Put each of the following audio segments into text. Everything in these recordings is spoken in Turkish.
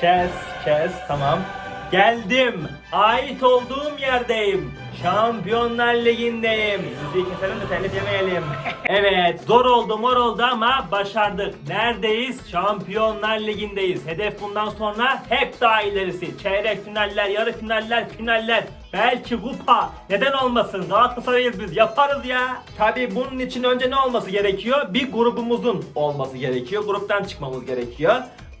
kes, kes. Tamam. Geldim. Ait olduğum yerdeyim. Şampiyonlar Ligi'ndeyim. Müziği keselim de telif yemeyelim. evet zor oldu mor oldu ama başardık. Neredeyiz? Şampiyonlar Ligi'ndeyiz. Hedef bundan sonra hep daha ilerisi. Çeyrek finaller, yarı finaller, finaller. Belki kupa. Neden olmasın? Galatasaray'ız biz. Yaparız ya. Tabii bunun için önce ne olması gerekiyor? Bir grubumuzun olması gerekiyor. Gruptan çıkmamız gerekiyor.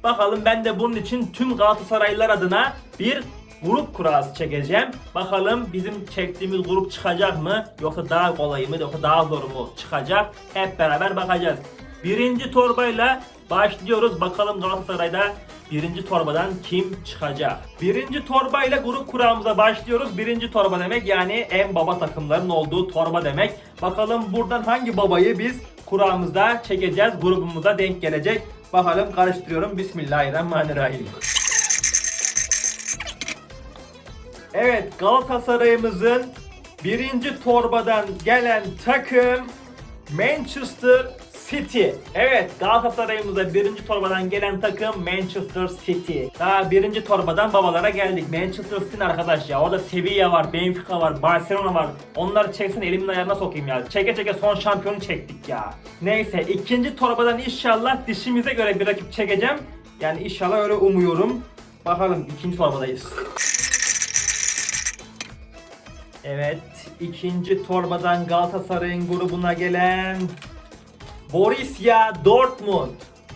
Bakalım ben de bunun için tüm Galatasaraylılar adına bir grup kurası çekeceğim. Bakalım bizim çektiğimiz grup çıkacak mı? Yoksa daha kolay mı? Yoksa daha zor mu çıkacak? Hep beraber bakacağız. Birinci torbayla başlıyoruz. Bakalım Galatasaray'da birinci torbadan kim çıkacak? Birinci torbayla grup kuramıza başlıyoruz. Birinci torba demek yani en baba takımların olduğu torba demek. Bakalım buradan hangi babayı biz kuramızda çekeceğiz. Grubumuza denk gelecek. Bakalım karıştırıyorum. Bismillahirrahmanirrahim. Evet Galatasaray'ımızın birinci torbadan gelen takım Manchester City. Evet Galatasaray'ımıza birinci torbadan gelen takım Manchester City. Daha birinci torbadan babalara geldik. Manchester City arkadaş ya. Orada Sevilla var, Benfica var, Barcelona var. Onları çeksin elimin ayarına sokayım ya. Çeke çeke son şampiyonu çektik ya. Neyse ikinci torbadan inşallah dişimize göre bir rakip çekeceğim. Yani inşallah öyle umuyorum. Bakalım ikinci torbadayız. Evet, ikinci torbadan Galatasaray'ın grubuna gelen Borussia Dortmund.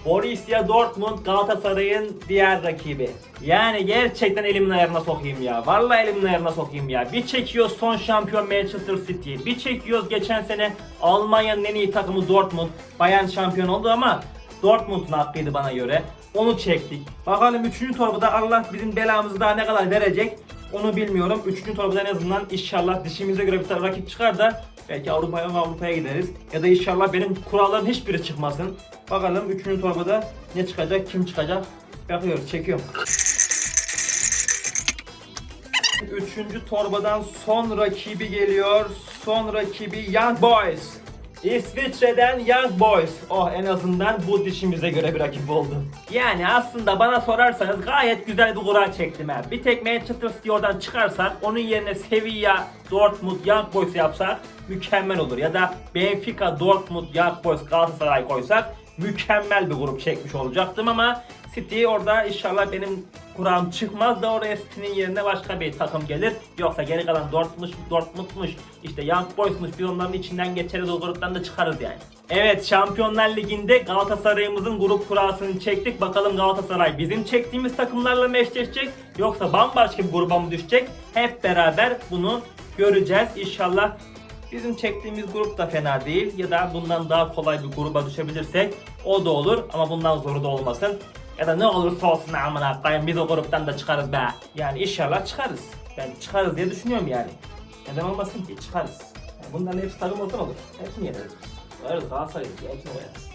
Borussia Dortmund Galatasaray'ın diğer rakibi. Yani gerçekten elimin ayarına sokayım ya. Vallahi elimin ayarına sokayım ya. Bir çekiyoruz son şampiyon Manchester City. Bir çekiyoruz geçen sene Almanya'nın en iyi takımı Dortmund. Bayern şampiyon oldu ama Dortmund'un hakkıydı bana göre. Onu çektik. Bakalım 3. torbada Allah bizim belamızı daha ne kadar verecek. Onu bilmiyorum. Üçüncü torbada en azından inşallah dişimize göre bir tane rakip çıkar da belki Avrupa'ya Avrupa'ya gideriz. Ya da inşallah benim kuralların hiçbiri çıkmasın. Bakalım üçüncü torbada ne çıkacak, kim çıkacak? Bakıyoruz, çekiyorum. Üçüncü torbadan son rakibi geliyor. Son rakibi Young Boys. İsviçre'den Young Boys. Oh en azından bu dişimize göre bir rakip oldu. Yani aslında bana sorarsanız gayet güzel bir kura çektim ha. Bir tek Manchester City oradan çıkarsak onun yerine Sevilla, Dortmund, Young Boys yapsak mükemmel olur. Ya da Benfica, Dortmund, Young Boys, Galatasaray koysak mükemmel bir grup çekmiş olacaktım ama City orada inşallah benim kuram çıkmaz da oraya City'nin yerine başka bir takım gelir. Yoksa geri kalan Dortmund, Dortmund'muş, işte Young Boys'muş biz onların içinden geçeriz o gruptan da çıkarız yani. Evet Şampiyonlar Ligi'nde Galatasaray'ımızın grup kurasını çektik. Bakalım Galatasaray bizim çektiğimiz takımlarla mı eşleşecek yoksa bambaşka bir gruba mı düşecek? Hep beraber bunu göreceğiz. İnşallah Bizim çektiğimiz grup da fena değil ya da bundan daha kolay bir gruba düşebilirsek o da olur ama bundan zoru da olmasın. Ya da ne olursa olsun amına koyayım biz o gruptan da çıkarız be. Yani inşallah çıkarız. Ben çıkarız diye düşünüyorum yani. Neden olmasın ki çıkarız. Yani bunların hepsi takım olsun olur. Hepsini yeneriz biz. Varız Galatasaray'ız ya hepsini koyarız.